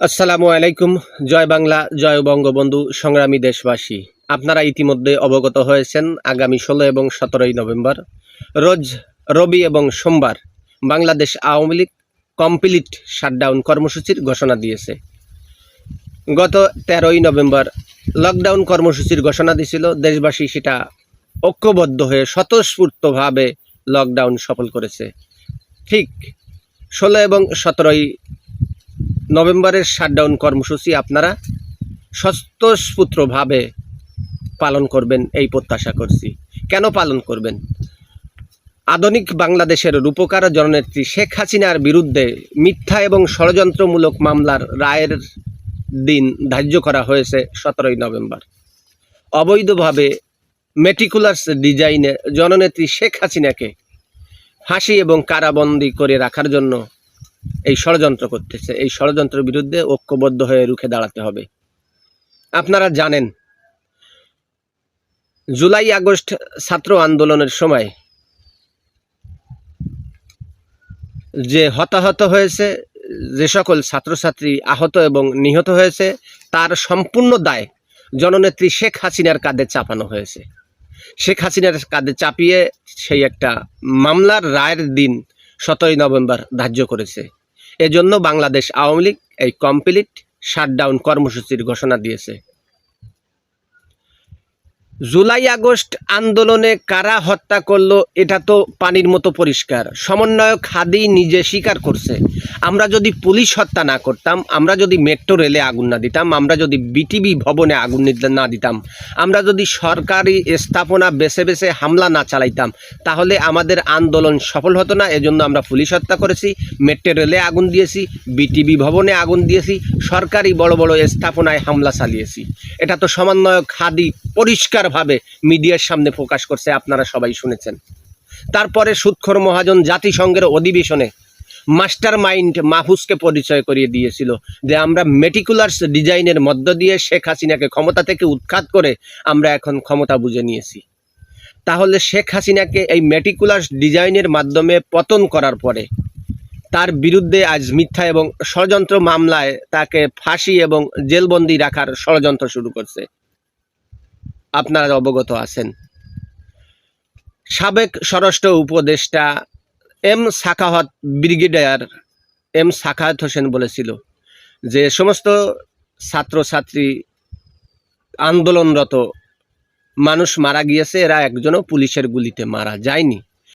আসসালামু আলাইকুম। জয় বাংলা, জয় বঙ্গবন্ধু, সংগ্রামী দেশবাসী। আপনারা ইতিমধ্যে অবগত হয়েছেন আগামী ষোলো এবং সতেরোই নভেম্বর, রোজ রবি এবং সোমবার বাংলাদেশ আওয়ামী লীগ কমপ্লিট শাটডাউন কর্মসূচির ঘোষণা দিয়েছে। গত তেরোই নভেম্বর লকডাউন কর্মসূচির ঘোষণা দিয়েছিল। দেশবাসী সেটা ঐক্যবদ্ধ হয়ে স্বতঃস্ফূর্তভাবে লকডাউন সফল করেছে। ঠিক ষোলো এবং সতেরোই নভেম্বরের শাটডাউন কর্মসূচি আপনারা স্বতঃস্ফূর্তভাবে পালন করবেন, এই প্রত্যাশা করছি। কেন পালন করবেন? আধুনিক বাংলাদেশের রূপকার জননেত্রী শেখ হাসিনার বিরুদ্ধে মিথ্যা এবং ষড়যন্ত্রমূলক মামলার রায়ের দিন ধার্য করা হয়েছে সতেরোই নভেম্বর। অবৈধভাবে মেটিকুলার্স ডিজাইনে জননেত্রী শেখ হাসিনাকে ফাঁসি এবং কারাবন্দী করে রাখার জন্য এই ষড়যন্ত্র করতেছে, এই ষড়যন্ত্রের বিরুদ্ধে ঐক্যবদ্ধ হয়ে রুখে দাঁড়াতে হবে। আপনারা জানেন, জুলাই, আগস্ট ছাত্র আন্দোলনের সময় যে হতাহত হয়েছে, যে সকল ছাত্রছাত্রী আহত এবং নিহত হয়েছে, তার সম্পূর্ণ দায় জননেত্রী শেখ হাসিনার কাঁধে চাপানো হয়েছে। শেখ হাসিনার কাঁধে চাপিয়ে সেই একটা মামলার রায়ের দিন সতেরোই নভেম্বর ধার্য করেছে। এজন্য বাংলাদেশ আওয়ামী লীগ এই কমপ্লিট শাটডাউন কর্মসূচির ঘোষণা দিয়েছে। জুলাই আগস্ট আন্দোলনে কারা হত্যা করল, এটা তো পানির মতো পরিষ্কার। সমন্বয়ক হাদি নিজে স্বীকার করছে, আমরা যদি পুলিশ হত্যা না করতাম, আমরা যদি মেট্রো রেলে আগুন না দিতাম, আমরা যদি বিটিভি ভবনে আগুন না দিতাম, আমরা যদি সরকারি স্থাপনা বেছে বেছে হামলা না চালাইতাম, তাহলে আমাদের আন্দোলন সফল হতো না। এজন্য আমরা পুলিশ হত্যা করেছি, মেট্রো রেলে আগুন দিয়েছি, বিটিভি ভবনে আগুন দিয়েছি, সরকারি বড় বড় স্থাপনায় হামলা চালিয়েছি। এটা তো সমন্বয়ক খাদি পরিষ্কারভাবে মিডিয়ার সামনে প্রকাশ করছে, আপনারা সবাই শুনেছেন। তারপরে সুৎখর মহাজন জাতিসংঘের অধিবেশনে মাস্টার মাইন্ড মাহফুজকে পরিচয় করিয়ে দিয়েছিল যে আমরা মেটিকুলার্স ডিজাইনের মধ্য দিয়ে শেখ হাসিনাকে ক্ষমতা থেকে উৎখাত করে আমরা এখন ক্ষমতা বুঝে নিয়েছি। তাহলে শেখ হাসিনাকে এই মেটিকুলার্স ডিজাইনের মাধ্যমে পতন করার পরে তার বিরুদ্ধে আজ মিথ্যা এবং ষড়যন্ত্র মামলায় তাকে ফাঁসি এবং জেলবন্দি রাখার ষড়যন্ত্র শুরু করছে। আপনারা অবগত আছেন। সাবেক স্বরাষ্ট্র উপদেষ্টা M Sakhawat brigadier M Sakhawat Hossain বলেছিল যে সমস্ত ছাত্রছাত্রী আন্দোলনরত মানুষ মারা গিয়েছে, এরা একজনও পুলিশের গুলিতে মারা যায়নি।